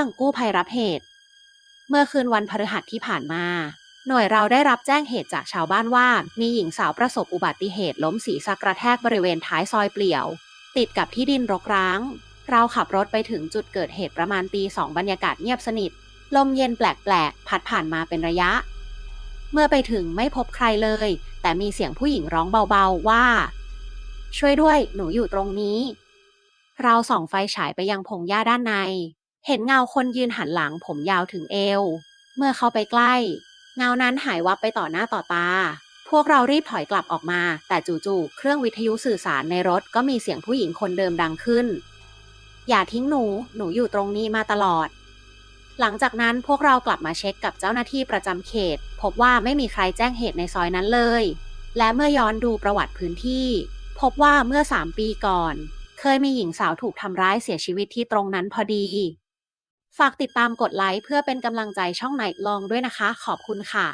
รื่องกู้ภัยรับเหตุ เมื่อคืนวันพฤหัสที่ผ่านมา หน่วยเราได้รับแจ้งเหตุจากชาวบ้านว่า มีหญิงสาวประสบอุบัติเหตุล้มศีรษะกระแทกบริเวณท้ายซอยเปลี่ยว ติดกับที่ดินรกร้าง เราขับรถไปถึงจุดเกิดเหตุประมาณตีสองบรรยากาศเงียบสนิท ลมเย็นแปลกๆ พัดผ่านมาเป็นระยะ เมื่อไปถึงไม่พบใครเลย แต่มีเสียงผู้หญิงร้องเบาๆว่า ช่วยด้วย หนูอยู่ตรงนี้เราส่องไฟฉายไปยังพงหญ้าด้านใน เห็นเงาคนยืนหันหลังผมยาวถึงเอว เมื่อเข้าไปใกล้ เงานั้นหายวับไปต่อหน้าต่อตา พวกเรารีบถอยกลับออกมา แต่จู่ๆ เครื่องวิทยุสื่อสารในรถก็มีเสียงผู้หญิงคนเดิมดังขึ้น อย่าทิ้งหนู หนูอยู่ตรงนี้มาตลอด หลังจากนั้นพวกเรากลับมาเช็คกับเจ้าหน้าที่ประจำเขต พบว่าไม่มีใครแจ้งเหตุในซอยนั้นเลย และเมื่อย้อนดูประวัติพื้นที่ พบว่าเมื่อ3ปีก่อน เคยมีหญิงสาวถูกทำร้ายเสียชีวิตที่ตรงนั้นพอดี ฝากติดตามกดไลค์เพื่อเป็นกำลังใจช่องไหนลองด้วยนะคะ ขอบคุณค่ะ